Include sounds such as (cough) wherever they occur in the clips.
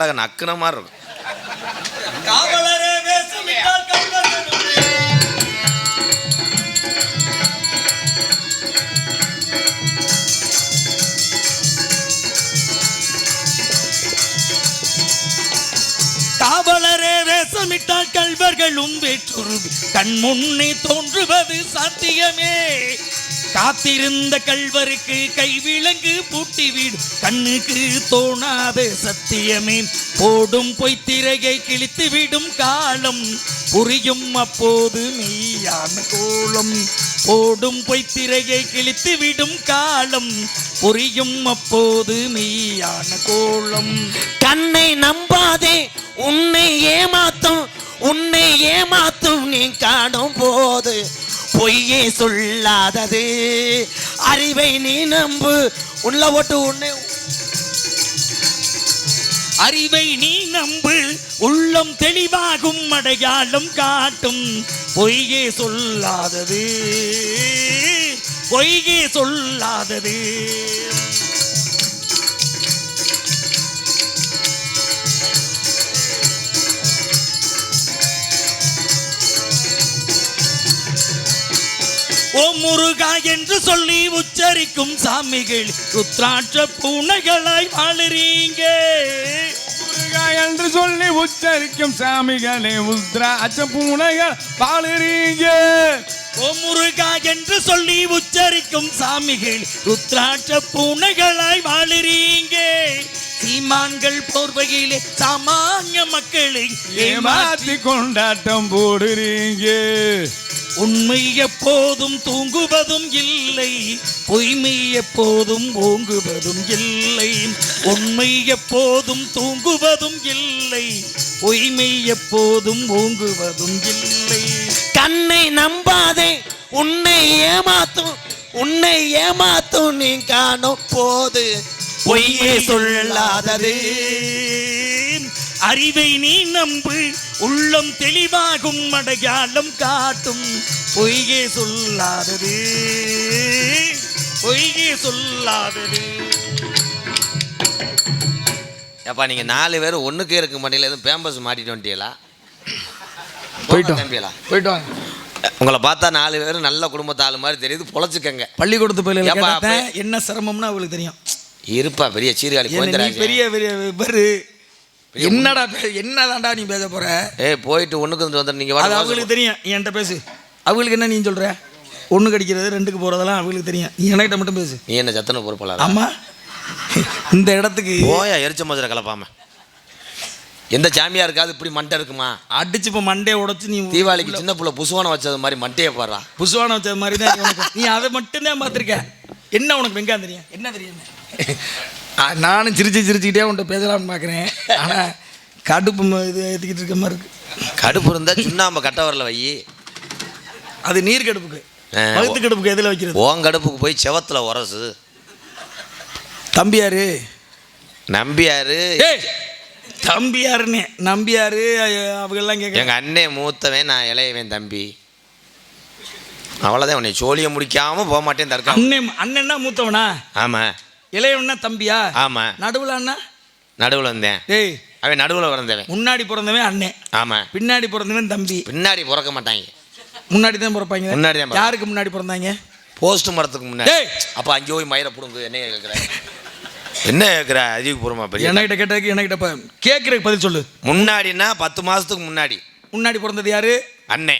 நக்குன மாதிரி இருக்கும். காவலரே வேஷமிட்டால் கல்வர்களும் வேற்றுரு கண் முன்னே தோன்றுவது சாத்தியமே. காத்திருந்த கல்வருக்கு கைவிலங்கு பூட்டிவிடு கண்ணுக்கு தோணாத சத்தியமே. போடும் பொய்த்திரையை கிழித்துவிடும் காலம். புரியும் அப்போது மெய்யான கோலம். போடும் பொய்த்திரையை கிழித்துவிடும் காலம். புரியும் அப்போது மெய்யான கோலம். கண்ணை நம்பாதே உன்னை ஏமாத்தும் உன்னை ஏமாத்தும் நீ காணும் போது பொய்யே சொல்லாதது. அறிவை நீ நம்பு. உள்ள ஓட்டு உன்னை. அறிவை நீ நம்பு. உள்ளம் தெளிவாகும் அடையாளம் காட்டும். பொய்யே சொல்லாதது. பொய்யே சொல்லாதது. ஓ முருகா என்று சொல்லி உச்சரிக்கும் சாமிகள் ருத்ராட்ச பூனைகளாய் வாழுறீங்க. முருகா என்று சொல்லி உச்சரிக்கும் சாமிகளே உத்ரா அச்ச பூனைகள் பாலுறீங்க ஓ முருகா என்று சொல்லி உச்சரிக்கும் சாமிகள் ருத்ராட்ச பூனைகளாய் வாழுறீங்க. சீமான்கள் போர்வையிலே சாமானிய மக்களை ஏமாற்றி கொண்டாட்டம் போடுறீங்க. உண்மை எப்போதும் தூங்குவதும் இல்லை பொய்மை எப்போதும் ஓங்குவதும் இல்லை. உண்மை எப்போதும் தூங்குவதும் இல்லை பொய்மை எப்போதும் ஓங்குவதும் இல்லை. கண்ணை நம்பாதே உன்னை ஏமாத்தும் உன்னை ஏமாத்தும் நீ காணும் போது பொய்யே சொல்லாதது. அறிவை நீ நம்பு உள்ளம் தெளிவாகும் அடையாளம் காட்டும். பொய்யே சொல்லாதது. பொய்யே சொல்லாதது. ஏப்பா நீங்க நாலு பேர் ஒண்ணுக்கே இருக்க மாட்டீங்களா எதுவும் பேம்பஸ் மாட்டிட்டு வந்துட்டீங்களா? போயிட்டோம். தம்பிகளா போயிட்டு வாங்க. உங்களை பார்த்தா நாலு பேர் நல்ல குடும்பத்து ஆளு மாதிரி தெரியுது பொழைச்சுக்கங்க. பள்ளிக்கூடத்து பள்ளியில் என்ன சிரமம்னு அவளுக்கு தெரியும். இருப்பா பெரிய சீர்காழி பெரிய பெரிய பெரு. என்னடா என்னதான்டா நீ பேச போற? ஏய் போயிட்டு ஒண்ணுக்கு வந்து நீங்க அது வாங்க அவங்களுக்கு தெரியும். என்கிட்ட பேசு. அவங்களுக்கு என்ன நீ சொல்ற? ஒண்ணு கடிக்கிறது ரெண்டுக்கு போறதெல்லாம் அவங்களுக்கு தெரியும். நீ என்கிட்ட மட்டும் பேசு. நீ என்ன சத்தன பொறுப்பாளர்? ஆமா. இந்த இடத்துக்கு போயா எரிச்ச மதுரை கலப்பாம. எந்த சாமியாருக்காவது இப்படி மண்டை இருக்குமா? அடிச்சு இப்போ மண்டையை உடைச்சு நீ தீபாவளிக்கு சின்ன புள்ள புசுவானம் வச்சது மாதிரி மண்டையை பாடுறா புசுவானம் வச்ச மாதிரி தான் நீ அதை மட்டும்தான் பார்த்துருக்க. என்ன உனக்கு வெங்காயம் தெரியும்? என்ன தெரியும்? நானும் சிரிச்சு சிரிச்சுக்கிட்டே உன்கிட்ட பேசலாம்னு பார்க்குறேன் ஆனால் கடுப்பு இது ஏற்றிக்கிட்டு இருக்க மாதிரி இருக்கு. கடுப்பு இருந்தா சுண்ணாம்பு கட்ட வரல வை. அது நீர் கடுப்புக்கு. வகுத்து கடுப்புக்கு எதில் வைக்கிறது? ஓன் கடுப்புக்கு போய் செவத்துல உரசு. தம்பியாரு. நம்பியாரு. ஏய் தம்பியாருன்னு. நம்பியாரு அவங்கெல்லாம் கேட்க எங்க அண்ணே மூத்தவன் நான் இளையவன் தம்பி. அவ்வளோதான் உன்னை சோழியை முடிக்காம போக மாட்டேன் தற்கா அண்ணன் அண்ணன்னா மூத்தவனா? ஆமா. இளையவனா தம்பியா? ஆமா. நடுவில் அண்ணா? நடுவில் வந்தேன். டேய் அவன் நடுவில் பிறந்தவன். முன்னாடி பிறந்தவன் அண்ணன் ஆமா. பின்னாடி பிறந்தவன் தம்பி. பின்னாடி பிறக்க மாட்டாங்க. முன்னாடி தான் பிறப்பாங்க? முன்னாடி தான். யாருக்கு முன்னாடி பிறந்தாங்க? போஸ்ட் மரத்துக்கு முன்னாடி. அப்போ அங்கே போய் மயிரை பிடுங்கு என்ன கேட்குற என்ன கேட்குற அறிவு பூர்வமா பெரிய என்கிட்ட கேட்டதுக்கு என்கிட்ட கேட்குறதுக்கு பதில் சொல்லு. முன்னாடின்னா பத்து மாசத்துக்கு முன்னாடி. முன்னாடி பிறந்தது யாரு? அண்ணே.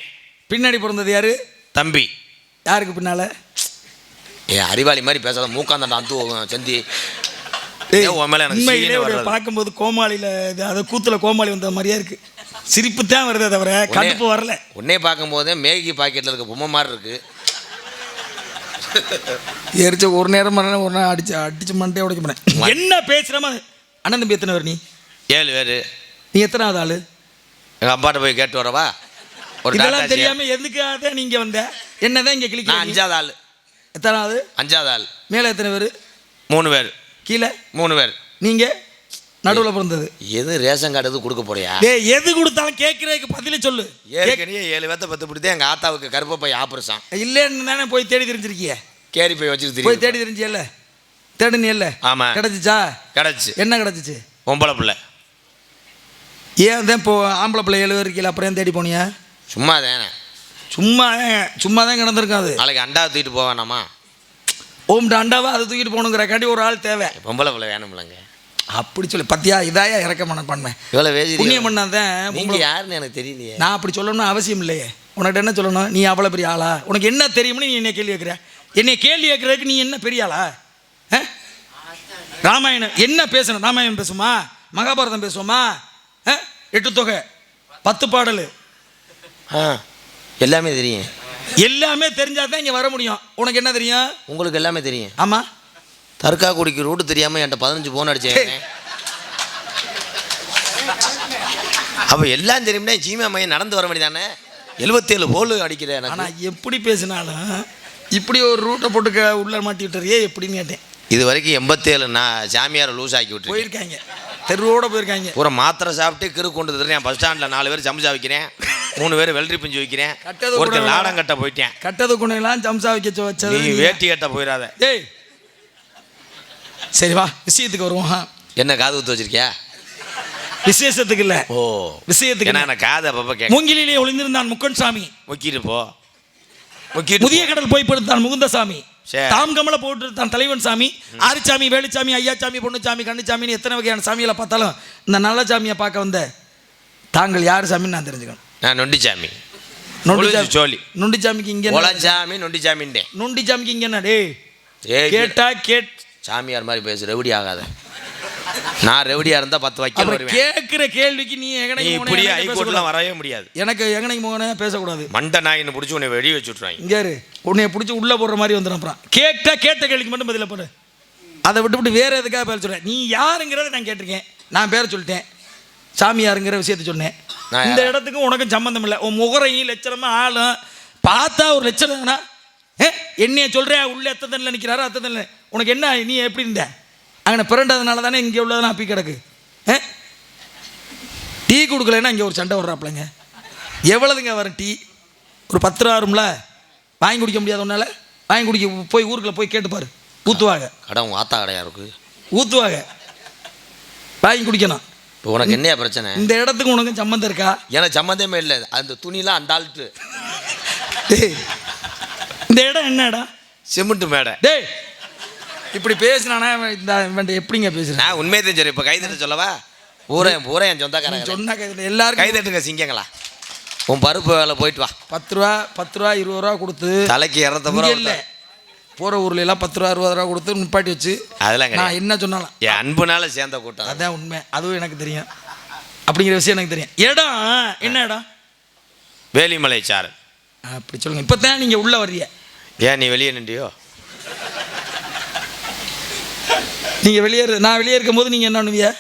பின்னாடி பிறந்தது யாரு? தம்பி. யாருக்கு பின்னால? ஏன் அறிவாளி மாதிரி பேசாத மூக்காந்தாண்டா அந்து செந்தி. உண்மையிலே ஒரு? பார்க்கும்போது கோமாளியில இது அதை கூத்துல கோமாளி வந்த மாதிரியா இருக்கு. சிரிப்பு தான் வருதே தவிர கடுப்பு வரல. உன்னே பார்க்கும்போதே மேகி பாக்கெட்டில் இருக்க பொம்மை மாதிரி இருக்கு. எரிச்ச ஒரு நேரம் ஒரு நேரம் அடிச்சு அடிச்சு மண்டையை உடைக்க போனேன் என்ன பேசுறமா? அண்ணன் தம்பி எத்தனை பேர் நீ? ஏழு பேர். நீ எத்தனாவது ஆளு? எங்கள் அப்பாட்ட போய் கேட்டு வரவா? ஒரு இதெல்லாம். தெரியாம எதுக்காக நீங்க வந்த? என்னதான் இங்க கிளிக்க அஞ்சாவது ஆள். எத்தனாவது? அஞ்சாவது ஆள். மேல எத்தனை பேர்? மூணு பேர். கீழே? மூணு பேர். நீங்க? நடுவுல பிறந்தது. எது ரேஷன் கார்டு எது கொடுக்க போறியா? டேய் எது கொடுத்தாலும் கேட்கறதுக்கு பதில சொல்லு. ஏற்கனவே ஏழு பேர்த்த பத்து பிடித்தே எங்கள் ஆத்தாவுக்கு கருப்பை போய் ஆப்ரேஷன் இல்லைன்னு தானே போய் தேடி தெரிஞ்சிருக்கிய? கேரி போய் வச்சுட்டு போய் தேடி தெரிஞ்சியல்ல? தேடுனியல்ல? ஆமா. கிடைச்சிச்சா? கிடச்சி. என்ன கிடைச்சிச்சு? பொம்பளை பிள்ளை. ஏன் தான் இப்போ ஆம்பளை பிள்ளை எழுவ இருக்கீல அப்புறம் ஏன் தேடி போனியா? சும்மா தானே சும்மா சும்மா தான் கிடந்திருக்காது. நாளைக்கு அண்டா தூக்கிட்டு போவேனாமா ஓம்ட்டு அண்டாவா அதை தூக்கிட்டு போகணுங்கிறக்காண்டி ஒரு ஆள் தேவை. பொம்பளை பிள்ளை வேணும்லங்க அப்படி சொல்லி பத்தியா இதாயா இறக்க மனப்பான்மை. இவ்வளோ வேஜி புண்ணியம் பண்ணாதான் நீங்க யாருன்னு எனக்கு தெரியலையே. நான் அப்படி சொல்லணும்னு அவசியம் இல்லையே. உனக்கிட்ட என்ன சொல்லணும்? நீ அவ்வளோ பெரிய ஆளா? உனக்கு என்ன தெரியும்னு நீ என்ன கேள்வி கேட்குற? என்னை கேள்வி கேட்குறதுக்கு நீ என்ன பெரிய ஆளா? ராமாயணம் என்ன பேசணும்? ராமாயணம் பேசுமா? மகாபாரதம் பேசுவோமா? எட்டு தொகை பத்து பாடல். ஆ. எல்லாமே தெரியும். எல்லாமே தெரிஞ்சாதான் தான் இங்கே வர முடியும். உனக்கு என்ன தெரியும்? உங்களுக்கு எல்லாமே தெரியும். ஆமாம் தற்கா குடிக்கு ரூட்டு தெரியாம என்கிட்ட பதினஞ்சு போன் அடிச்சேன். அப்ப எல்லாம் தெரியும்னா சீமா மையம் நடந்து வர வேண்டியதானே? எழுபத்தேழு போல் அடிக்கிற எனக்கு. ஆனால் எப்படி பேசினாலும் இப்படி ஒரு ரூட்டை போட்டு க- உள்ள மாட்டி விட்டுறியே எப்படின்னு கேட்டேன். இது வரைக்கும் எண்பத்தேழு நான் சாமியாரை லூஸ் ஆக்கி விட்டுருக்கேன். போயிருக்காங்க. தெருவோட போயிருக்காங்க. பூரா மாத்திரை சாப்பிட்டு கிறு கொண்டு தர்றேன் பஸ் ஸ்டாண்டில் நாலு பேர் சமைச்சா வைக்கிறேன். மூணு பேர் வெள்ளரி பிஞ்சு வைக்கிறேன். ஒருத்தர் வேணாம். லாடம் கட்ட போயிட்டேன். கட்டது குணையெல்லாம் ஜம்சா வைக்க வச்சது நீ. வேட்டி கட்ட போயிடாத டேய் சரி வா விஷயத்துக்கு வருவோம் என்ன காது குத்து வச்சிருக்கியா? விசேஷத்துக்கு இல்ல. ஓ. விஷயத்துக்கு. எனக்கு காது அப்பப்போ கேட்க மூங்கிலே ஒளிந்திருந்தான் முக்கன் சாமி. முக்கிட்டு போ. முக்கிட்டு முதிய கடல் போய் படுத்தான் முகுந்தசாமி. தாம் கமல போட்டு தான் தலைவன் சாமி ஆறுசாமி வேலுச்சாமி ஐயாச்சாமி பொண்ணுச்சாமி கண்ணுச்சாமின்னு எத்தனை வகையான சாமிகளை பார்த்தாலும் இந்த நல்ல சாமியை பார்க்க வந்த தாங்கள் யார் சாமின்னு நான் தெரிஞ்சுக்கணும். நான் நொண்டிச்சாமி. நொண்டி ஒளிஞ்சு சாமி சோழி. நொண்டி சாமிக்கு இங்க என்ன? ஒளச்சாமி நொண்டிச்சாமின்டேன் நொண்டி சாமிக்கு இங்க என்ன? ஏய் கேட்டா கேட் சாமியார் மாதிரி பேசு ரெவடி ஆகாத. நான் ரெவடியா இருந்தா பத்து வைக்கல் வருவேன். கேட்கிற கேள்விக்கு நீ எங்கனைக்கு இப்படி ஹைகோர்ட்லாம் வரவே முடியாது. எனக்கு எங்கனைக்கு போனே? பேசக்கூடாது. மண்டை நாயின்னு பிடிச்சி உன்னை வெடி வச்சு விட்ருவாங்க இங்கே இரு. உன்னைய பிடிச்சி உள்ளே போடுற மாதிரி வந்துடும் அப்புறம். கேட்டா கேட்ட கேள்விக்கு மட்டும் பதில போடு. அதை விட்டுவிட்டு வேற எதுக்காக பேர சொல்கிறேன் நீ யாருங்கிறத நான் கேட்டிருக்கேன். நான் பேரை சொல்லிட்டேன். சாமியாருங்கிற விஷயத்த சொன்னேன். இந்த இடத்துக்கும் உனக்கும் சம்மந்தம் இல்லை. உன் முகரையும் லட்சணமாக ஆளும். பார்த்தா ஒரு லட்சணம்னா ஏ என்னைய சொல்கிறேன் உள்ள எத்தனை நிற்கிறாரோ அத்தனை உனக்கு என்ன நீ எப்படி இருந்த? அங்கே பிறண்டதுனால தானே இங்கே உள்ளதெல்லாம் அப்பி கிடக்கு. டீ கொடுக்கலன்னா இங்கே ஒரு சண்டை வர்றாப்புலங்க எவ்வளவுங்க வரும் டீ? ஒரு பத்து ரூபா வரும்ல? வாங்கி குடிக்க முடியாது உன்னால? வாங்கி குடிக்க போய் ஊருக்குள்ள போய் கேட்டு பாரு. ஊற்றுவாங்க கடை உங்க ஆத்தா கடையா இருக்கு? ஊற்றுவாங்க வாங்கி குடிக்கணும். இப்போ உனக்கு என்னையா பிரச்சனை? இந்த இடத்துக்கு உனக்கு சம்மந்தம் இருக்கா? எனக்கு சம்மந்தமே இல்லை. அந்த துணிலாம் அந்த ஆள்ட்டு இந்த இடம் என்ன இடம் சிமெண்ட் மேடை. டேய் இப்படி பேசினானா இவன் இந்த இவன்ட்ட எப்படிங்க பேசுறேன் நான் உண்மையை தெரிஞ்சு இப்போ கைதட்ட சொல்லவா? பூரா பூரா என் சொந்தக்காரங்க சொன்னா கைதில் எல்லாருக்கும் கைதட்டுங்க சிங்கங்களா. உன் பருப்பு வேலை போயிட்டு வா. பத்து ரூபா பத்து ரூபா இருபது ரூபா கொடுத்து தலைக்கு இரநூத்த இங்க பூரா இல்லை. போகிற ஊர்ல எல்லாம் பத்து ரூபா அறுபது ரூபா கொடுத்து நிப்பாட்டி வச்சு அதெல்லாம் நான் என்ன சொன்னாலும். என் அன்புனால சேர்ந்த கூட்டம். அதான் உண்மை. அதுவும் எனக்கு தெரியும். அப்படிங்கிற விஷயம் எனக்கு தெரியும். இடம்? என்ன இடம்? வேலிமலை சாரல் அப்படி சொல்லுங்க. இப்போ தான் நீங்கள் உள்ளே வர்றீங்க. ஏன் நீ வெளியே நின்றியோ? நீங்கள் வெளியே இரு- நான் வெளியே இருக்கும்போது நீங்கள் என்ன பண்ணுவீங்க?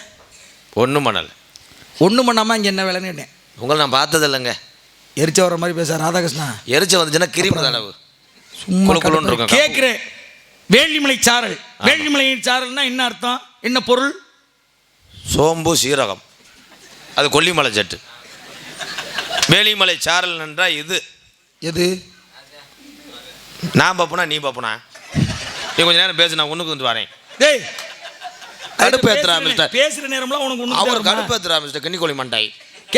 ஒன்றும் பண்ணலை. ஒன்றும் பண்ணாமல் இங்கே என்ன வேலைன்னு கேட்டேன். உங்களை நான் பார்த்தது இல்லைங்க. எரிச்ச வர மாதிரி பேச ராதாகிருஷ்ணா. எரிச்ச வந்துச்சுன்னா கிருமி தடவு சும்மா. கேட்குறேன் வேள்விமலை சாரல். வேள்விமலை சாரல்னா என்ன அர்த்தம்? என்ன பொருள்? சோம்பு சீரகம். அது கொல்லிமலை செட்டு வேலிமலை சாரல் என்றால் இது. எது? நான் பார்ப்பனா நீ பார்ப்பனா நீ கொஞ்ச நேரம் பேசு நான் ஒன்றுக்கு வந்து வரேன். டேய் கடுப்பு ஏத்துறா மிஸ்டர். பேசுற நேரம்லாம் உனக்கு ஒன்று அவர் கடுப்பேத்துறா மிஸ்டர் கன்னிக்கோழி மண்டாய்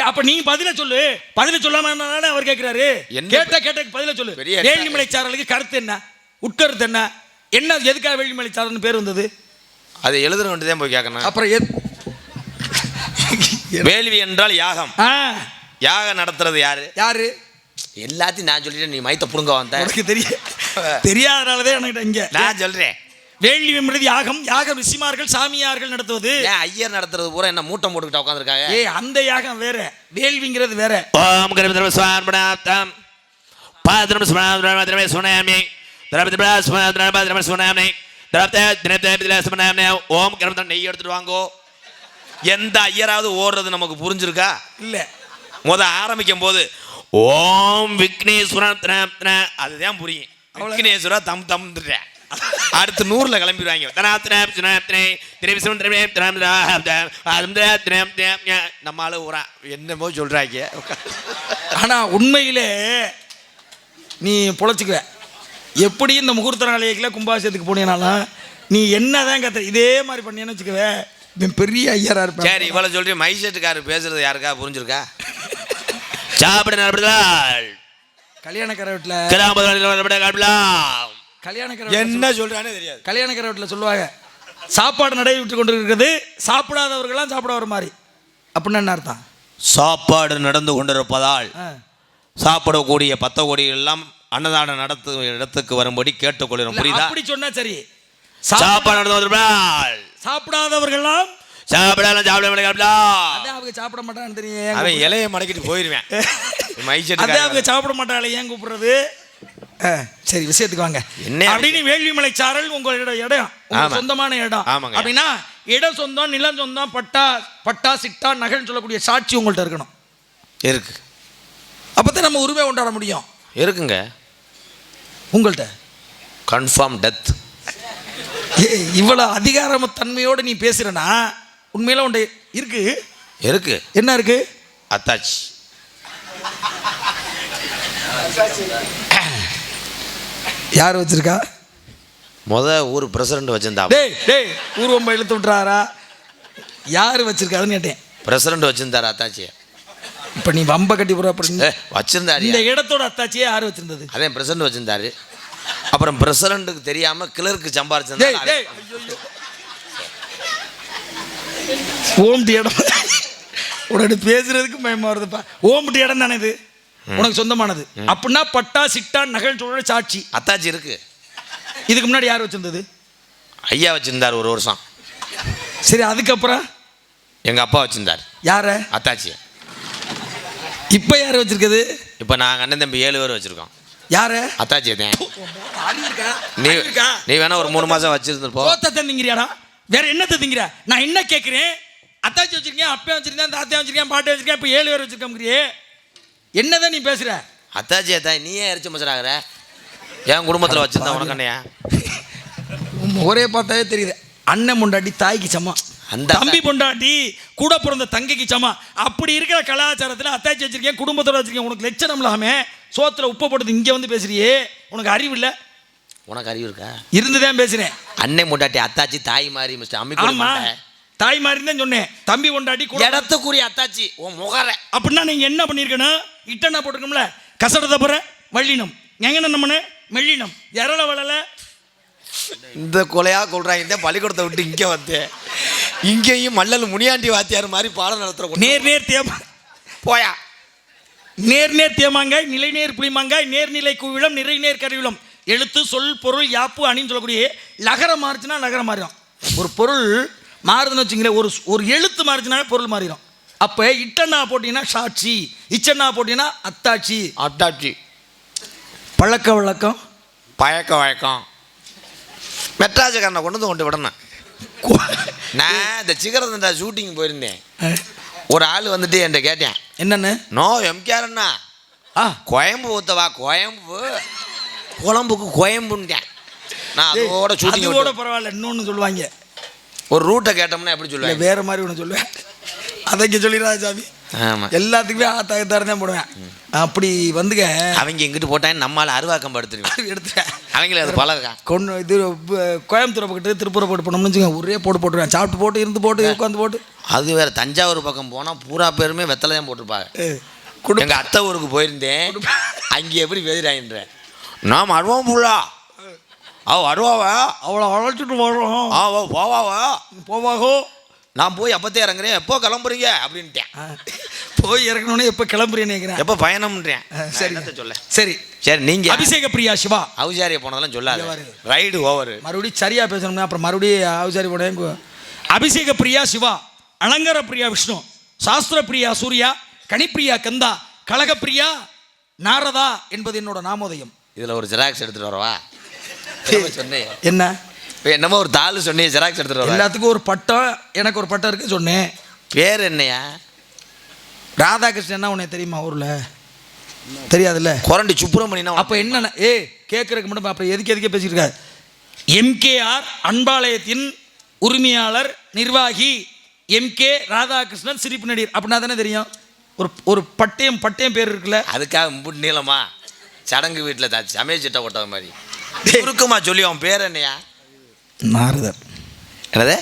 அப்ப நீ பதில சொல்லு. பதில சொல்லாம அவர் கேட்கிறாரு கேட்ட கேட்டக்கு பதில சொல்லு. வேள்விமலை சாரலுக்கு கருத்து என்ன? உட்கருத்து என்ன? என்ன எதுக்காக சாரல்னு பேர் வந்தது? அதை எழுதுற வேண்டியதான் தான் போய் கேட்கணும் அப்புறம் (laughs) வேள்வி என்றால் யாகம். யாகம் நடத்துறது யாரு? யாரு? எல்லாத்தையும் நான் சொல்லிட்டேன் நீ மைத்த புடுங்க வந்த. உனக்கு தெரிய (laughs) தெரியாதனாலதான் எனக்கு இங்க. நான் சொல்றேன். வேள்வி யாகம் யாக ரிஷிமார்கள் சாமியார்கள் நடத்துவது. ஏன் ஐயர் நடத்துறது பூரா என்ன மூட்டை போட்டுக்கிட்ட உட்காந்துருக்காங்க ஏய் அந்த யாகம் வேற வேள்விங்கிறது வேற. ஓம் கரும சுவார்பணாப்தம் பாத்திரம் சுவாமி சுனாமி. திரபதி சுவாமி சுனாமி. ஓம் கிரமத்தை நெய் எடுத்துட்டு வாங்கோ. எந்த ஐயராவது ஓடுறது நமக்கு புரிஞ்சிருக்கா? இல்ல. முத ஆரம்பிக்கும் போது ஓம் விக்னேஸ்வரன் அதுதான் புரியும். விக்னேஸ்வரா தம் தம் அடுத்து நூறுல கிளம்பிடுவாங்க. நம்ம ஆளு ஊரா என்னமோ சொல்றாங்க. ஆனா உண்மையிலே நீ பொழைச்சிக்குவ. எப்படி இந்த முகூர்த்த நாளைக்குல கும்பாபிஷேகத்துக்கு போனீங்கனாலும் நீ என்னதான் கத்த இதே மாதிரி பண்ணியன்னு வச்சுக்கவே இவன் பெரிய ஐயரா இருப்பேன். சரி இவ்வளவு சொல்றீங்க. மைசெட்டுக்காரர் பேசுறது யாருக்கா புரிஞ்சிருக்கா? சாப்பிட நடப்பதால் கல்யாணக்கார வீட்டில் கல்யாணக்கார என்ன சொல்றானே தெரியாது. கல்யாணக்கார வீட்டில் சொல்லுவாங்க. சாப்பாடு நடைபெற்று கொண்டு இருக்கிறது சாப்பிடாதவர்கள்லாம் சாப்பிட வர மாதிரி. அப்படின்னா என்ன அர்த்தம்? சாப்பாடு நடந்து கொண்டிருப்பதால். சாப்பிடக்கூடிய பத்த கோடி எல்லாம் அன்னதானம் நடத்தும் இடத்துக்கு வரும்படி கேட்டுக்கொள்கிறோம். புரியுதா? அப்படி சொன்னா சரி. சாப்பாடு நடந்து வந்திருப்பால் சாப்பிடாதவர்கள்லாம் சாப்பிடலாம் சாப்பிட அதான் அவங்க சாப்பிட மாட்டான்னு தெரியும் அவன் இலைய மடக்கிட்டு போயிருவேன். (laughs) அவங்க சாப்பிட மாட்டாங்களே ஏன் கூப்பிடுறது? சரி விஷயத்துக்கு வாங்க. என்ன அப்படின்னு வேள்விமலை சாரல் உங்களோட இடம். சொந்தமான இடம். அப்படின்னா இடம் சொந்தம் நிலம் சொந்தம் பட்டா பட்டா சிட்டா நகல்னு சொல்லக்கூடிய சாட்சி உங்கள்ட்ட இருக்கணும். இருக்கு. அப்பதான் நம்ம உரிமை கொண்டாட முடியும். இருக்குங்க. உங்கள்கிட்ட கன்ஃபார்ம் டெத் ஏய், இவ்வளவு அதிகார தன்மையோடு நீ பேசுறனா? உண்மையில உண்டு இருக்கு? இருக்கு. என்ன இருக்கு? அத்தாச்சி யார் வச்சிருக்கா? முத ஊர் பிரசிடண்ட் வச்சிருந்தா. டேய் டேய் ஊர்வம்ப இழுத்து விட்டுறாரா? யார் வச்சிருக்காருன்னு கேட்டேன். பிரசிடண்ட் வச்சிருந்தாரு அத்தாச்சியை. இப்போ நீ வம்ப கட்டி போற அப்படி. ஏ வச்சிருந்தாரு இந்த இடத்தோட அத்தாச்சியே யார் வச்சிருந்தது? அதே பிரசிடண்ட் வச்சிருந்தாரு. அப்புறம் பிரசிடண்ட்டுக்கு தெரியாம கிளர்க்கு சம்பாரிச்சிருந்தாரு. ஓம்டி இடம். உடனே பேசுறதுக்கு பயமா வருதுப்பா. ஓம்டி இடம் தானே இது? உனக்கு சொந்தமானது. அப்படின்னா பட்டா சிட்டா நகல் சொல்ற சாட்சி. அத்தாச்சி இருக்கு. இதுக்கு முன்னாடி யார் வச்சிருந்தது? ஐயா வச்சிருந்தார் ஒரு வருஷம். சரி அதுக்கப்புறம்? எங்க அப்பா வச்சிருந்தார். யார? அத்தாச்சியை இப்போ யார் வச்சிருக்குது? இப்போ நாங்கள் அண்ணன் தம்பி ஏழு பேர் வச்சிருக்கோம். யார? அத்தாச்சியை தான் நீ நீ வேணா ஒரு மூணு மாசம் வச்சிருந்துருப்போ சோத்தத்தை திங்கிறியாடா வேற என்னத்தை திங்கிற? நான் என்ன கேட்குறேன் அத்தாச்சி வச்சிருக்கேன் அப்பே வச்சிருக்கேன் தாத்தா வச்சிருக்கேன் பாட்டை வச்சிருக்கேன் இப்போ ஏழு பேர் வச்சிருக்கேங்கிறியே என்னதான் நீ பேசுற? அத்தாச்சியை தான் நீ ஏன் எரிச்சு மச்சராகிற என் குடும்பத்தில் வச்சிருந்தா உனக்கு அண்ணையா? ஒரே பார்த்தாவே தெரியுது. அண்ணன் பொண்டாட்டி தாய்க்கு சமம். அந்த தம்பி பொண்டாட்டி கூட பிறந்த தங்கைக்கு சமம். அப்படி இருக்கிற கலாச்சாரத்தில் அத்தாச்சி வச்சிருக்கேன் குடும்பத்தோட வச்சிருக்கேன். உனக்கு லட்சணம் இல்லாம சோத்துல உப்பு போட்டது இங்கே வந்து பேசுறியே. உனக்கு அறிவு இல்லை? உனக்கு அறிவு இருக்கா? இருந்துதான் பேசுறேன். அன்னை முட்டாட்டி அத்தாச்சி தாய் மாதிரி மிஸ்டர் அம்மி ஆமா. தாய் மாதிரி தான் சொன்னேன். தம்பி கூட இடத்துக்குரிய அத்தாச்சி உன் முகர. அப்படின்னா நீங்க என்ன பண்ணிருக்கணும்? இட்டனா போட்டிருக்கோம்ல கசட தப்புற வள்ளினம் எங்கன நம்மனு? மெல்லினம். எரள வளல. இந்த கொலையா கொள்றாங்க இந்த பள்ளிக்கூடத்தை விட்டு இங்கே வந்தேன் இங்கேயும் மல்லல் முனியாண்டி வாத்தியார் மாதிரி பாடம் நடத்துற நேர் நேர் தேமா போயா. நேர் நேர் தேமாங்காய் நிலை நேர் புளிமாங்காய் நேர்நிலை குவிலம் நிறை நேர் கருவிலம் எழுத்து சொல் பொருள் யாப்பு அணின்னு சொல்லக்கூடிய லகரம் மாறுச்சுன்னா நகரம் மாறிடும் ஒரு பொருள் மாறுதுன்னு வச்சுங்களேன் ஒரு ஒரு எழுத்து மாறுச்சுனாலே பொருள் மாறிடும் அப்போ இட்டண்ணா போட்டீங்கன்னா சாட்சி இச்சண்ணா போட்டீங்கன்னா அத்தாட்சி. அத்தாச்சி பழக்க வழக்கம்? பழக்க வழக்கம். மெட்ராஜக்காரனை கொண்டு வந்து கொண்டு விடணும். நான் இந்த சிகரத்தண்டா ஷூட்டிங் போயிருந்தேன். ஒரு ஆள் வந்துட்டு என்கிட்ட கேட்டேன். என்னன்னு? நோ எம்கேஆர் அண்ணா ஆ. கோயம்பு ஊத்தவா கோயம்பு. குழம்புக்கு கோயம்புன்ட்டேன். நான் அதோட அதோட பரவாயில்ல இன்னொன்று சொல்லுவாங்க. ஒரு ரூட்டை கேட்டோம்னா எப்படி சொல்லுவேன் வேற மாதிரி ஒன்று சொல்லுவேன். அதை இங்கே சொல்லிடுறா சாமி. ஆமா. எல்லாத்துக்குமே ஆத்தாக்கத்தாரு தான் போடுவேன். அப்படி வந்துங்க அவங்க இங்கிட்டு போட்டாங்க நம்மளால அருவாக்கம் படுத்துருவேன் எடுத்துட்டேன். அவங்களே அது பழகம் கொண்டு இது கோயம்புத்தூரை பக்கத்து திருப்பூரை போட்டு போனோம்னு வச்சுக்கோங்க ஒரே போட்டு போட்டுருவேன். சாப்பிட்டு போட்டு இருந்து போட்டு உட்காந்து போட்டு. அது வேற தஞ்சாவூர் பக்கம் போனால் பூரா பேருமே வெத்தலை தான் போட்டிருப்பாங்க. எங்கள் அத்தை ஊருக்கு போயிருந்தேன். அங்கே எப்படி வெதிராயின்ற நான் வருவோம் புள்ளா. அவ வருவாவா? அவ்வளோ அழைச்சிட்டு வரோம் அவ போவாவா? போவாகோ? நான் போய் அப்பத்தே இறங்குறேன். எப்போ கிளம்புறீங்க? அப்படின்ட்டேன். போய் இறக்கணுன்னே எப்போ கிளம்புறேன்னு எப்போ பயணம்ன்றேன். சரி. சொல்ல? சரி. சரி நீங்கள் அபிஷேக பிரியா சிவா. அவுசாரிய போனதெல்லாம் சொல்லாத. ரைடு ஓவர் மறுபடியும் சரியா பேசணும்னா அப்புறம் மறுபடியும் அவசாரி போட அபிஷேக பிரியா சிவா அலங்கார பிரியா விஷ்ணு சாஸ்திர பிரியா சூர்யா கனிப்பிரியா கந்தா கழகப்பிரியா நாரதா என்பது என்னோட நாமோதயம். இதில் ஒரு ஜெராக்ஸ் எடுத்துகிட்டு வரவா? சொன்னேன். என்ன? என்னமோ ஒரு தாள் சொன்னீங்க ஜெராக்ஸ் எடுத்துகிட்டு வரவா எல்லாத்துக்கும் ஒரு பட்டம் எனக்கு ஒரு பட்டம் இருக்கு சொன்னேன். பேர் என்னையா? ராதாகிருஷ்ணன் உனக்கு தெரியுமா ஊரில்? தெரியாதுல்ல? குரண்டி சுப்பிரமணியனா அப்போ என்னென்ன? ஏ கேட்குறதுக்கு மட்டும் அப்புறம் எதுக்கு எதுக்கே பேசிட்டு இருக்காரு எம்கேஆர் அன்பாலயத்தின் உரிமையாளர் நிர்வாகி எம்கே ராதாகிருஷ்ணன் சிரிப்பு நடிகர். அப்படின்னா தானே தெரியும்? ஒரு ஒரு பட்டயம் பட்டயம் பேர் இருக்குல்ல? அதுக்காக நீளமா சடங்கு வீட்டில் தாச்சு சமையல் சிட்டை ஓட்டாத மாதிரி. சுருக்கமா சொல்லி அவன் பேர் என்னையா? நாரதர். என்னது?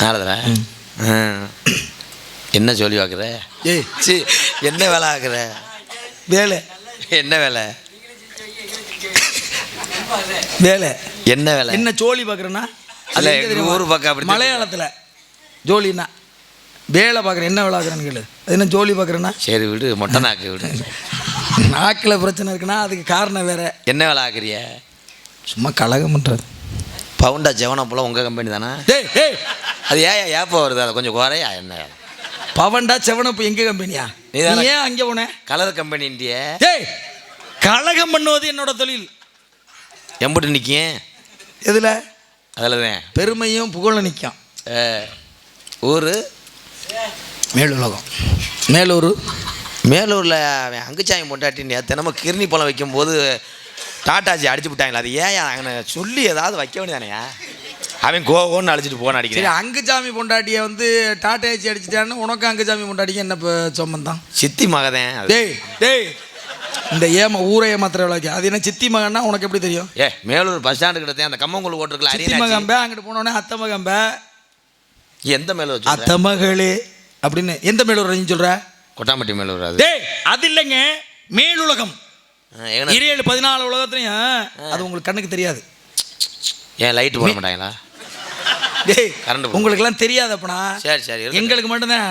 நாரதரா. என்ன சொல்லி பார்க்குற ஏய். சி என்ன வேலை ஆக்குற வேலை. என்ன வேலை? வேலை. என்ன வேலை? என்ன ஜோலி பார்க்குறேன்னா எங்க ஊர் பக்கம் அப்படி மலையாளத்தில் ஜோலின்னா. வேலை பார்க்குறேன் என்ன வேலை பார்க்குறேன்னு கேளு. அது என்ன ஜோலி பார்க்குறேன்னா சரி விடு மொட்டை நாக்கு விடு. (laughs) நாக்கில் பிரச்சனை இருக்குன்னா அதுக்கு காரணம் வேற. என்ன வேலை ஆக்குறிய சும்மா கலகம் பண்ணுறது பவுண்டா ஜெவனா போல உங்கள் கம்பெனி தானே? அது ஏன் ஏப்போ வருது? அதை கொஞ்சம் குறையா? என்ன பவன்டா செவனப்பு எங்க கம்பெனியா நீ ஏன் அங்கே போன? கலர் கம்பெனி இந்திய டேய் கலகம் பண்ணுவது என்னோட தொழில். எம்பிட்டு நிற்கும் எதில்? அதில் தான்? பெருமையும் புகழும் நிற்கும் ஊர்? மேலுலகம். மேலூர். மேலூரில் அவன் அங்குச்சாமி பொண்டாட்டி தினமும் கிருணி பழம் வைக்கும்போது டாட்டாஜி அடிச்சு விட்டாங்களா அது ஏன் அவனை சொல்லி ஏதாவது வைக்க வேண்டியதானயா அவன் கோவம்னு அழைச்சிட்டு போன சரி அடிக்கிறேன் அங்குசாமி பொண்டாட்டியை வந்து டாட்டா ஏச்சி அடிச்சிட்டான்னு உனக்கு அங்குசாமி பொண்டாட்டிக்கு என்ன இப்போ சம்பந்தம்? சித்தி மகதேன். டேய் டேய் இந்த ஏமா ஊரை ஏமாத்துற விளக்கு. அது என்ன சித்தி மகன்னா உனக்கு எப்படி தெரியும்? ஏ மேலூர் பஸ் ஸ்டாண்டு கிட்ட அந்த கம்மங்குள்ள ஓட்டுருக்கல சித்தி மகம்பே அங்கிட்டு போனோடனே அத்தை மகம்பே எந்த மேலூர் சொல்ற? அத்தை மகளே அப்படின்னு எந்த மேலூர் நீ சொல்ற? கொட்டாம்பட்டி மேலூர் அது டேய் அது இல்லைங்க மேலுலகம் இருஏழு பதினாலு உலகத்துலையும் அது உங்களுக்கு கண்ணுக்கு தெரியாது. ஏன் லைட் போட மாட்டாங்களா? டேய் கரண்ட் போடு. உங்களுக்கெல்லாம் தெரியாதப்பனா? சரி சரி. எங்களுக்கு மட்டும்தான்.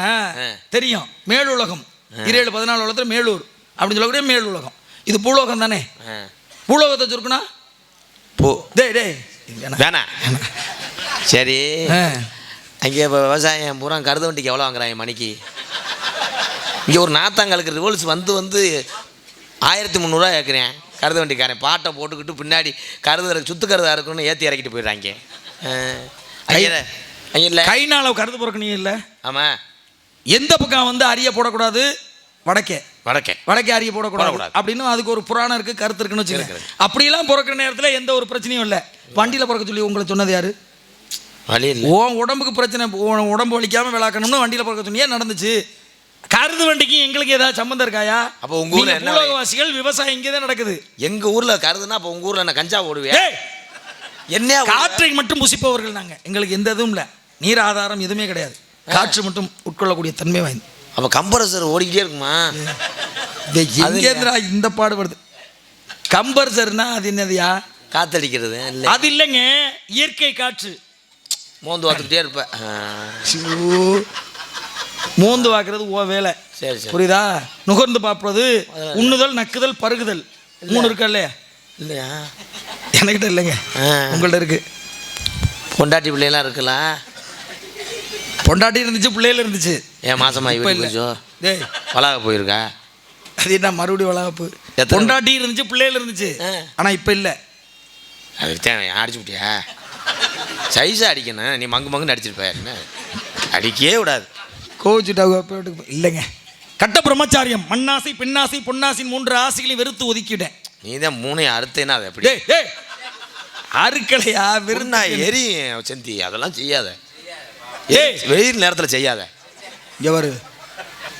தெரியும். மேலுலகம் இருஏழு பதினாலு உலகத்துல மேலூர். அப்படின்னு சொல்லக்கூடிய மேலுலகம் இது பூலோகம் தானே. பூலோகத்தை சுருக்குனா? போ. டேய் டேய். வேணாம். சரி. அங்கே இப்போ விவசாயம் பூரா கருது வண்டிக்கு எவ்வளோ வாங்குறாங்க மணிக்கு? இங்கே ஒரு நாத்தாங்களுக்கு ரிவல்ஸ் வந்து வந்து ஆயிரத்தி முந்நூறுரூவா கேட்குறேன் கருது வண்டிக்காரன். பாட்டை போட்டுக்கிட்டு பின்னாடி கருது சுத்து கருதா இருக்குன்னு ஏற்றி இறக்கிட்டு போயிடுறாங்க. ஐயா இல்லை. கைனால கருது பொறுக்கணும் இல்லை. ஆமாம் எந்த பக்கம் வந்து அரிய போடக்கூடாது? வடக்கே. வடக்கே. வடக்கே அரிய போடக்கூடாது. அப்படின்னு அதுக்கு ஒரு புராணம் இருக்கு கருத்து இருக்குன்னு வச்சுக்கோங்க. இருக்குது. அப்படியெல்லாம் பிறக்கிற நேரத்தில் எந்த ஒரு பிரச்சனையும் இல்லை. வண்டியில் பிறக்க சொல்லி உங்களை சொன்னது யாரு? வழி உன் உடம்புக்கு பிரச்சனை உடம்பு வலிக்காம விளாக்கணும்னு வண்டியில் பிறக்க சொன்னீங்க நடந்துச்சு. கருது வண்டிக்கு எங்களுக்கு ஏதாவது சம்மந்தம் இருக்காயா? அப்போ உங்க ஊர்ல என்ன பூலோகவாசிகள் விவசாயம் இங்கே தான் நடக்குது. எங்கள் ஊரில் கருதுன்னா அப்போ உங்கள் ஊரில் என்ன கஞ்சா ஓடுவேன் ஏய், என்ன காற்றை மட்டும் புசிப்பவர்கள் நாங்க. எங்களுக்கு எந்த இதுவும் இல்லை. நீர் ஆதாரம் எதுவுமே கிடையாது. காற்று மட்டும் உட்கொள்ளக்கூடிய தன்மை வாய்ந்து அப்போ கம்ப்ரஸர் ஓடிக்கிட்டே இருக்குமா? எங்கேந்திரா இந்த பாடுபடுது கம்பர்சர்னா அது என்னதுயா? காத்தடிக்கிறது இல்லை. அது இல்லைங்க இயற்கை காற்று. மோந்து பார்த்துக்கிட்டே இருப்பேன். மோந்து பார்க்கறது ஓ வேலை. சரி சரி. புரியுதா? நுகர்ந்து பார்ப்பது உண்ணுதல் நக்குதல் பருகுதல். மூணு இருக்கா இல்லையா? இல்லையா? என்கிட்ட இல்லைங்க. ஆ. உங்கள்ட்ட இருக்கு. பொண்டாட்டி பிள்ளைலாம் இருக்கலாம் பொண்டாட்டி இருந்துச்சு பிள்ளைகள் இருந்துச்சு. ஏன் மாசமா இப்ப இவரு இல்ல. போச்சோ டேய். வளாக போயிருக்கா? அது என்ன மறுபடியும் வளகாப்பு பொண்டாட்டி இருந்துச்சு பிள்ளைகள் இருந்துச்சு. ஆ. ஆனா இப்ப இல்ல. அதுக்கு தேவை அடிச்சு விட்டியா? சைஸாக அடிக்கணும். நீ மங்கு மங்குன்னு அடிச்சிருப்ப அடிக்கவே விடாது கோவிச்சுட்டாங்க அப்ப வீட்டுக்கு போ- இல்லைங்க. கட்ட பிரம்மச்சாரியம். மண்ணாசை பெண்ணாசை பொன்னாசின் மூன்று ஆசைகளை வெறுத்து ஒதுக்கிட்டேன். நீ தான் மூணையும் அறுத்தேன்னா அது எப்படி? அறுக்கலையா வெறும் எரியும் செந்தி அதெல்லாம் செய்யாத. ஏய். வெயில் நேரத்தில் செய்யாத. இங்க வரு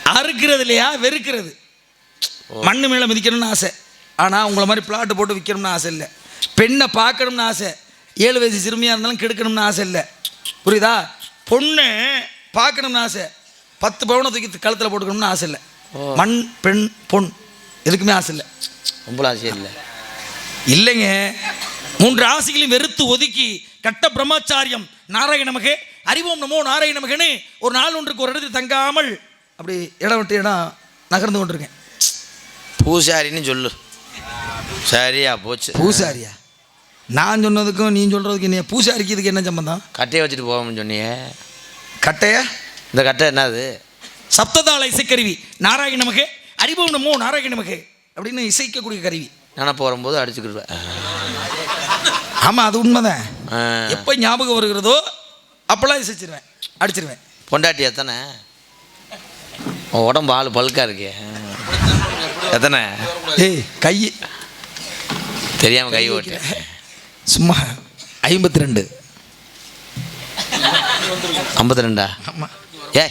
அறுக்கிறது இல்லையா வெறுக்கிறது. மண்ணு மேலே மிதிக்கணும்னு ஆசை. ஆனால் உங்களை மாதிரி பிளாட்டு போட்டு விற்கணும்னு ஆசை இல்லை. பெண்ணை பார்க்கணும்னு ஆசை. ஏழு வயசு சிறுமியாக இருந்தாலும் கெடுக்கணும்னு ஆசை இல்லை. புரியுதா? பொண்ணு பார்க்கணும்னு ஆசை. பத்து பவுனை தூக்கி கழுத்தில் போட்டுக்கணும்னு ஆசை இல்லை. மண் பெண் பொன் எதுக்குமே ஆசை இல்லை. ரொம்ப ஆசை இல்லை. இல்லைங்க. மூன்று ஆசைகளையும் வெறுத்து ஒதுக்கி கட்ட பிரம்மச்சாரியம். நாராயண நமகே அறிவோம் நமோ நாராயண மகனே ஒரு நாள் ஒன்றுக்கு ஒரு இடத்தில் தங்காமல் அப்படி இடம் விட்டு இடம் நகர்ந்து கொண்டிருக்கேன். பூசாரின்னு சொல்லு. சரியா போச்சு. பூசாரியா? நான் சொன்னதுக்கும் நீ சொல்கிறதுக்கு என்ன பூசாரிக்கு இதுக்கு என்ன சம்பந்தம்? கட்டையை வச்சுட்டு போவோம்னு சொன்னியே. கட்டைய? இந்த கட்டை என்னது? சப்ததாள இசைக்கருவி. நாராயண நமகே அறிவோம் நமோ நாராயண நமகே அப்படின்னு இசைக்கக்கூடிய கருவி. நினப்பு வரும்போது அடிச்சுக்கிடுவேன். ஆமாம் அது உண்மைதான். எப்போ ஞாபகம் வருகிறதோ அப்போல்லாம் இசைச்சிருவேன் அடிச்சிருவேன். பொண்டாட்டி எத்தனை? உன் உடம்பு ஆள் பல்கா இருக்கே. எத்தனை? ஏய் கை. தெரியாம கை ஓட்டு சும்மா ஐம்பத்தி ரெண்டு. ஐம்பத்தி ரெண்டா? ஆமாம் ஏ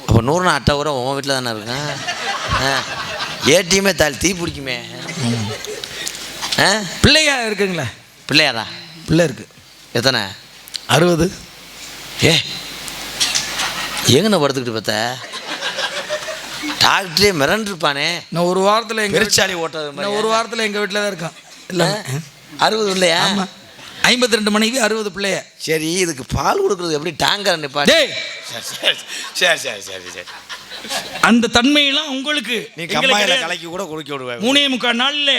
அப்போ நூறுனா அட்டை கூட உன் வீட்டில் தானே இருக்கான் ஏடிஎம்மே தாலி தீ பிடிக்குமே. ஆ? பிள்ளையா இருக்குங்களே? பிள்ளையாரா? பிள்ளை இருக்கு. எத்தனை? அறுபது. ஏ எங்கண்ண படுத்துக்கிட்டு பார்த்த? டாக்டரே மிரண்டிருப்பானே. நான் ஒரு வாரத்தில் எங்கள் பெருச்சாலி ஓட்டது ஒரு வாரத்தில் எங்கள் வீட்டில் தான் இருக்கான். இல்லை அறுபது இல்லையா? ஐம்பத்தி ரெண்டு மனைவி அறுபது பிள்ளைய. சரி இதுக்கு பால் கொடுக்குறது எப்படி? டேங்கர் நிப்பாடி டேய்! சரி சரி சரி சரி சரி அந்த தன்மையெல்லாம் உங்களுக்கு நீ கம்மாயில. கலக்கி கூட குடிக்க விடுவேன். மூணே முக்கால் நாளில்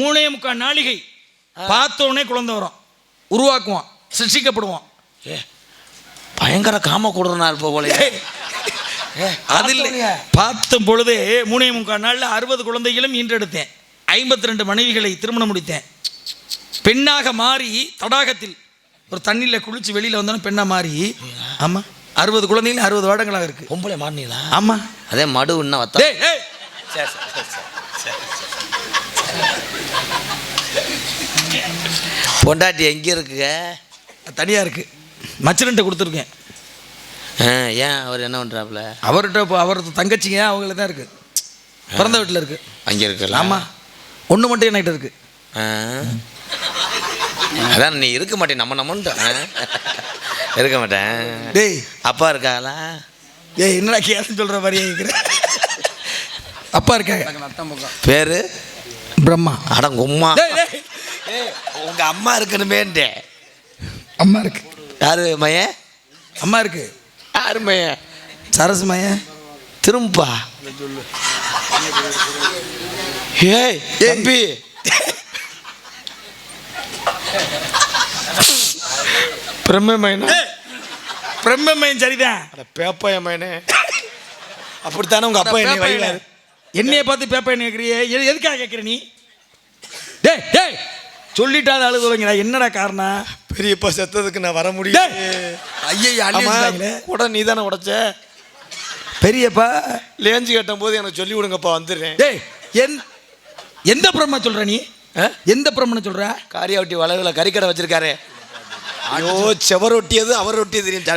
மூணே முக்கால் நாளிகை. பார்த்த உடனே குழந்தை வரும். உருவாக்குவான். சிருஷ்டிக்கப்படுவான். ஏ பயங்கர காம கொடுறனா இருப்ப போல அது இல்லை பார்த்த பொழுதே மூணே முக்கால் நாளில் அறுபது குழந்தைகளும் ஈன்றெடுத்தேன். ஐம்பத்தி ரெண்டு மனைவிகளை திருமணம் முடித்தேன். பெண்ணாக மாறி தடாகத்தில் ஒரு தண்ணியில் குளிச்சு வெளியில் வந்தோன்னே பெண்ணாக மாறி ஆமாம் அறுபது குழந்தைகள் அறுபது வருடங்களாக இருக்கு. பொம்பளை மாறினீங்களா? ஆமாம் அதே மடு இன்னும் வத்தா. பொண்டாட்டி எங்கே இருக்குங்க? தனியாக இருக்கு. மச்சரன்ட்ட கொடுத்துருக்கேன். ஏன் அவர் என்ன பண்ணுறாப்புல அவர்கிட்ட இப்போ அவர் தங்கச்சிங்க அவங்கள தான் இருக்கு. பிறந்த வீட்டில் இருக்கு. அங்கே இருக்கலாம் ஆமாம் ஒன்று மட்டும் என்கிட்ட இருக்கு. ஆ. அதான் நீ இருக்க மாட்டேன் நம்ம நம்மன்ட்டு. இருக்க மாட்டேன். டேய். அப்பா இருக்காங்களா? ஏய் என்னடா கேள்வி சொல்கிற மாதிரியே கேட்குற அப்பா இருக்காங்க. பேரு? பிரம்மா. அடங்கும்மா டேய் டேய். உங்க அம்மா இருக்கணுமேன்ட்டே. அம்மா இருக்கு. யாரு மைய? அம்மா இருக்கு. யாரு மைய? சரசு மைய. திரும்பா ஏய். தம்பி. (laughs) பிரம்மை மையன் சரிதான். பேப்பாய மைனே அப்படித்தானே உங்க அப்பா என்னை வைவாரு என்னைய பார்த்து பேப்பா என்ன கேட்குறியே எது எதுக்காக கேட்குற நீ? டேய் டேய். சொல்லிட்டாத அழுதுவங்கடா என்னடா காரணம்? பெரியப்பா செத்ததுக்கு நான் வர டேய். முடியும் ஐயே. கூட நீ தானே உடைச்ச? பெரியப்பா. லேஞ்சு கட்டும் போது எனக்கு சொல்லி விடுங்கப்பா வந்துடுறேன். டேய் என் எந்த பிரம்ம சொல்ற நீ? எந்த பிரம்மனை சொல்ற? காரியாவட்டி வளவில் கறிக்கடை வச்சிருக்காரு. ஐயோ செவர் ஒட்டியது அவர் ஒட்டியது தெரியும்.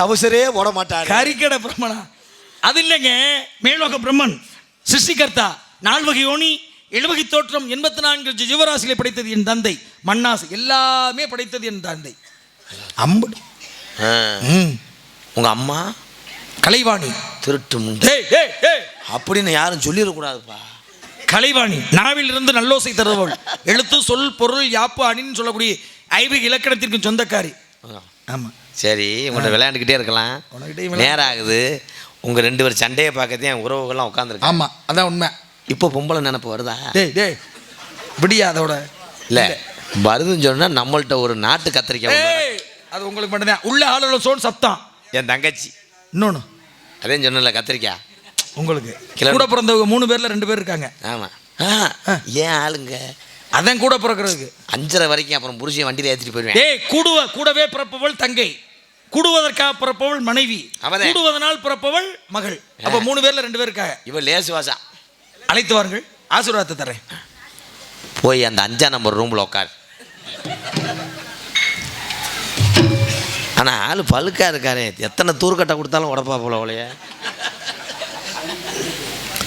டவுசரே போட மாட்டாரு. கரிக்கடை பிரம்மனா? அது இல்லைங்க. மேலோக பிரம்மன் சிருஷ்டிகர்த்தா நால்வகை யோனி எழுவகை தோற்றம் எண்பத்தி நான்கு ஜீவராசிகளை படைத்தது என் தந்தை. மண்ணாசு எல்லாமே படைத்தது என் தந்தை. அம்பு. உங்க அம்மா? கலைவாணி. திருட்டு அப்படின்னு யாரும் சொல்லிடக்கூடாதுப்பா. கலைவாணி நாவில் இருந்து நல்லோசை தருபவள். எழுத்து சொல் பொருள் யாப்பு அணின்னு சொல்லக்கூடிய ஐவகை இலக்கணத்திற்கு சொந்தக்காரி. ஆமாம் சரி உங்கள்கிட்ட விளையாண்டுக்கிட்டே இருக்கலாம். நேரம் ஆகுது உங்க ரெண்டு பேரும் சண்டையை பார்க்கறதே என் உறவுகள்லாம் உட்காந்துருக்கேன் ஆமாம் அதான் உண்மை. இப்போ பொம்பளை நினப்பு வருதா? டேய் விடியா அதோட. இல்லை வருதுன்னு சொன்னா நம்மள்ட்ட ஒரு நாட்டு கத்திரிக்காய் அது உங்களுக்கு மட்டும்தான். உள்ள ஆளுல சோன் சத்தம். என் தங்கச்சி. இன்னொன்று அதே சொன்னல கத்திரிக்காய் உங்களுக்கு. கூட பிறந்தவங்க மூணு பேர்ல ரெண்டு பேர் இருக்காங்க. ஆமாம் ஆ. ஏன் ஆளுங்க? அதான் கூட பிறக்கிறதுக்கு. அஞ்சரை வரைக்கும் அப்புறம் புருஷன் வண்டியில் ஏற்றிட்டு போயிடுவேன். ஏய் கூடுவ கூடவே பிறப்பவள் தங்கை. கூடுவதற்காக பிறப்பவள் மனைவி. அவனே. கூடுவதனால் பிறப்பவள் மகள். அப்ப மூணு பேர்ல ரெண்டு பேர் இருக்காங்க. இவன் லேசு வாசா. அழைத்து வாருங்கள். ஆசீர்வாதத்தை தரேன். போய் அந்த அஞ்சா நம்பர் ரூமில் உட்கார் ஆனால் ஆள் பழுக்கா இருக்காரே. எத்தனை தூர்க்கட்டை கொடுத்தாலும் உடப்பா போல அவளைய.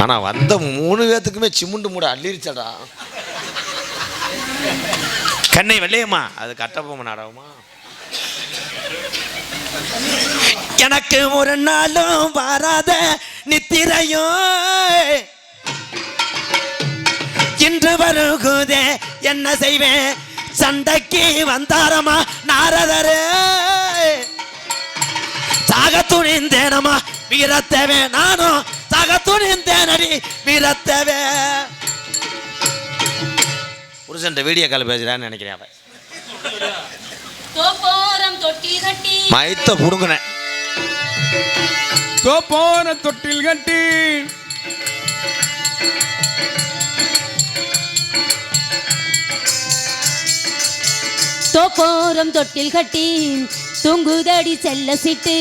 ஆனால் வந்த மூணு பேத்துக்குமே சிமுண்டு மூட அள்ளிருச்சடா. கண்ணை வெள்ளையம்மா. அது கட்டபொம்மை நாடகமா? எனக்கு ஒரு நாளும் வராத நித்திரையும் இன்று வருகுதே என்ன செய்வேன்? சண்டைக்கு வந்தாரமா நாரதரே. சாக துணிந்தேனமா வீரத்தேவே நானும் புருஷன் வீடியோ கால் பேசுறான்னு நினைக்கிறேன் அவன். புடுங்கினேன். தொட்டில் கட்டி. தோப்போரம் தொட்டில் கட்டி தூங்குதடி செல்ல சிட்டு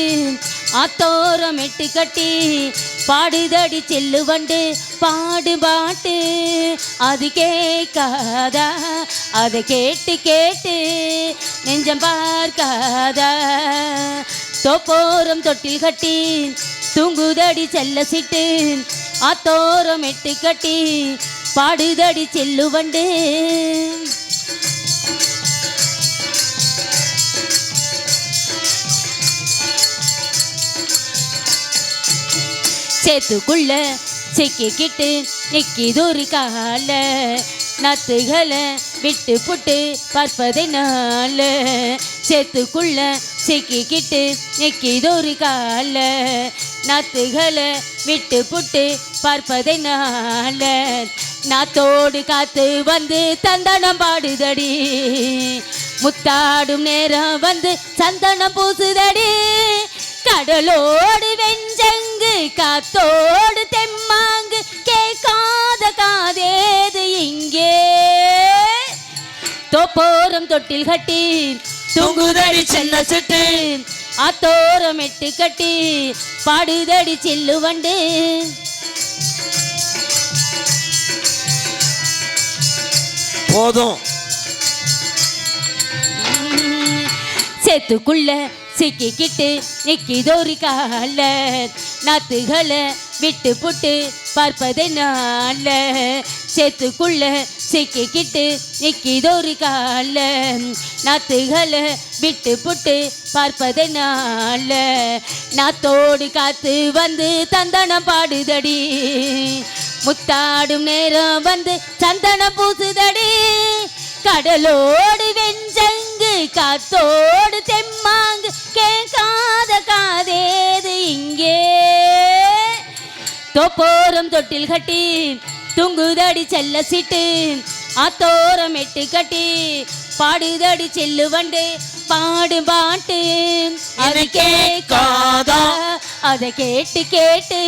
ஆத்தோரம் எட்டு கட்டி பாடுதடி செல்லு வண்டு பாடு பாட்டு. அது கேட்காதா? அதை கேட்டு கேட்டு நெஞ்சம் பார்க்காதா? தோப்போரம் தொட்டில் கட்டி தூங்குதடி செல்ல சிட்டு ஆத்தோரம் எட்டு கட்டி பாடுதடி செல்லு வண்டு. சேத்துக்குள்ள சிக்கிக்கிட்டு நிக்கிதொரு கால நத்துகளை விட்டு புட்டு பார்ப்பதனால சேத்துக்குள்ள சிக்கிக்கிட்டு நிக்கிதொரு கால நத்துகளை விட்டு புட்டு பார்ப்பதனால நாத்தோடு காத்து வந்து தந்தனம் பாடுதடி. முத்தாடும் நேரம் வந்து சந்தனம் பூசுதடி. கடலோடு வெஞ்சங்க காத்தோடு தெம்மாங்கு கேட்காத காதேது இங்கே. தோப்போரம் தொட்டில் கட்டி தூங்குதடி செல்ல சுட்டு. ஆத்தோரம் எட்டு கட்டி பாடுதடி செல்லு வண்டு. போதும். சேத்துக்குள்ள சிக்கிக்கிட்டு நிக்கிதோரி கால நாத்துகளை விட்டு புட்டு பார்ப்பதை பார்ப்பதனால சேத்துக்குள்ள சிக்கிக்கிட்டு நிக்கிதொரு கால நாத்துகளை விட்டு புட்டு பார்ப்பதை பார்ப்பதனால நாத்தோடு காத்து வந்து தந்தனம் பாடுதடி. முத்தாடும் நேரம் வந்து சந்தனம் பூசுதடி. கடலோடு வெஞ்சங்கு காத்தோடு தெம்மாங்கு கேட்காத காதேது இங்கே. தோப்போரம் தொட்டில் கட்டி துங்குதடி செல்ல சிட்டு ஆத்தோரம் எட்டு கட்டி பாடுதடி செல்லு வண்டு பாடு பாட்டு. அது கேட்காதா? அதை கேட்டு கேட்டு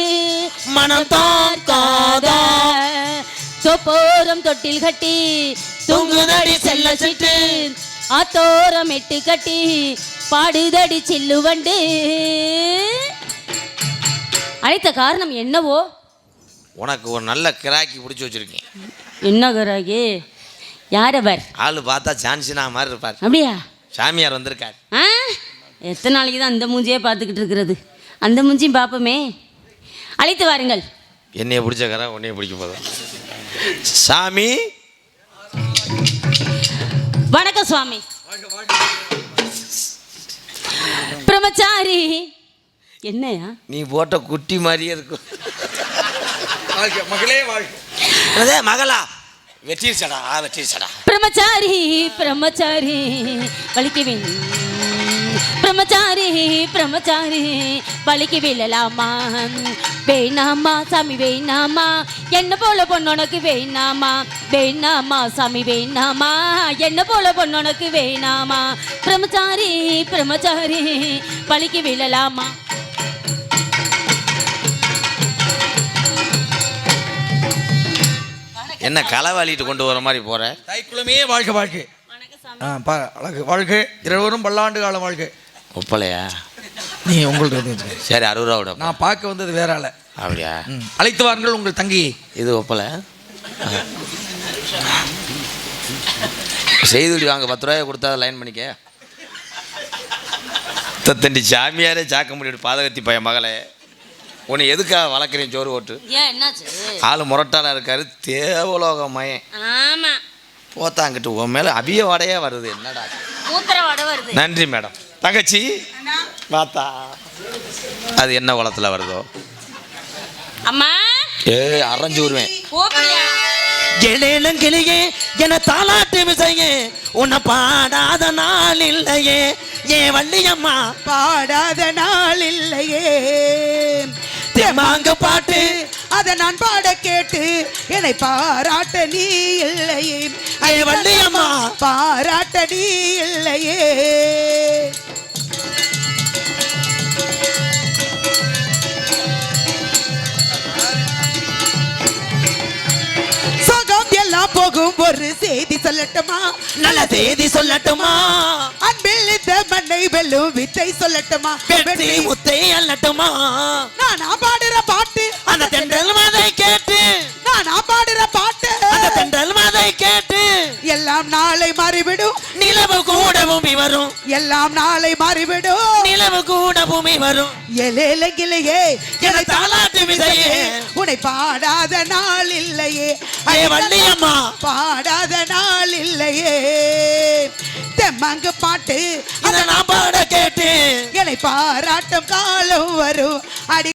மனம் தாக்காதா? தோப்போரம் தொட்டில் கட்டி தூங்குதடி செல்ல சிட்டு ஆத்தோரம் எட்டு கட்டி பாடுதடி சில்லு வண்டு. அழைத்த காரணம் என்னவோ? உனக்கு ஒரு நல்ல கிராக்கி பிடிச்சி வச்சிருக்கேன். என்ன கராகி யார் அவர் ஆள் பார்த்தா ஜான்சினா மாதிரி இருப்பார். அப்படியா? சாமியார் வந்திருக்கார். ஆ? எத்தனை நாளைக்கு தான் அந்த மூஞ்சியே பார்த்துக்கிட்டு இருக்கிறது. அந்த மூஞ்சியும் பார்ப்போமே. அழைத்து வாருங்கள். என்னைய பிடிச்ச கரை உன்னைய பிடிக்க போதும். சாமி? வணக்கம் சுவாமி. பிரம்மச்சாரி. என்னையா? நீ போட்ட குட்டி மாதிரியே இருக்கும். வாழ்க மகளே வாழ்க என்னதே மகளா? வெட்டிருச்சடா வெட்டிருச்சடா பிரம்மச்சாரி பிரம்மச்சாரி வலிக்கு வே பிரம்மச்சாரி பிரம்மச்சாரி வலிக்கு விழலாமா? வேணாமா சாமி வேணாமா? என்ன போல பொண்ணுனக்கு வேணாமா? வேணாமா சாமி வேணாமா? என்ன போல பொண்ணுனக்கு வேணாமா? பிரம்மச்சாரி பிரம்மச்சாரி வலிக்கு விழலாமா? என்ன களவாளிட்டு கொண்டு வர மாதிரி போற? தைக்குளமே வாழ்க வாழ்க ஆ பா அழகு. வாழ்க இருவரும் பல்லாண்டு காலம் வாழ்க ஒப்பலையா? நீ உங்கள்ட்ட வந்து வச்சுக்க. சரி அறுபது ரூபா விட நான் பார்க்க வந்தது வேற ஆள. அப்படியா. அழைத்து வாருங்கள் உங்கள் தங்கியை இது ஒப்பலை? செய்துடி வாங்க பத்து ரூபாயை கொடுத்தா லைன் பண்ணிக்க. தத்தண்டி சாமியாரே சாக்க முடியும் பாதகத்தி பையன் மகளே. உன்னை எதுக்காக வளர்க்குறேன் சோறு ஓட்டு ஏன் என்னாச்சு? ஆள் முரட்டாளா இருக்காரு தேவலோக மயன் ஆமா. போத்தாங்கிட்டு உன் மேலே அபிய வாடையே வருது என்னடா? மூத்திர வடை வருது. நன்றி மேடம். தங்கச்சி? பார்த்தா அது என்ன குளத்தில் வருதோ? அம்மா? ஏ அரைஞ்சு விடுவேன் போப்பியா? கிளியே என தாலாட்டு விசையே உன்னை பாடாத நாள் இல்லையே. ஏ வள்ளியம்மா பாடாத நாள் இல்லையே. தெம்மாங்கு பாட்டு. அதை நான் பாட கேட்டு என்னை பாராட்ட நீ இல்லையே. வள்ளியம்மா. பாராட்ட நீ இல்லையே. போகும் ஒரு செய்தி சொல்லட்டுமா? நல்ல செய்தி சொல்லட்டுமா? அன்பில் மண்ணை வெல்லும் வித்தை சொல்லட்டுமா? வெற்றி முத்தை அல்லட்டுமா? நானா பாடுற பாட்டு. அந்த தென்றல் மாதை கேட்டு. நானா பாடுற பாட்டு. அந்த தென்றல் மாதை கேட்டு. எல்லாம் நாளை மாறிவிடும். நிலவு கூட பூமி வரும் எல்லாம் நாளை மாறிவிடும். நிலவு கூட பூமி வரும் எலேலங்கிலேயே என தாலாட்டு விதையே. உன்னை பாடாத நாள் இல்லையே. ஐய வள்ளியம்மா. பாடாத நாள் இல்லையே. தெம்மாங்கு பாட்டு. அதை நான் பாட கேட்டு என்னை பாராட்டும் காலம் வரும். அடி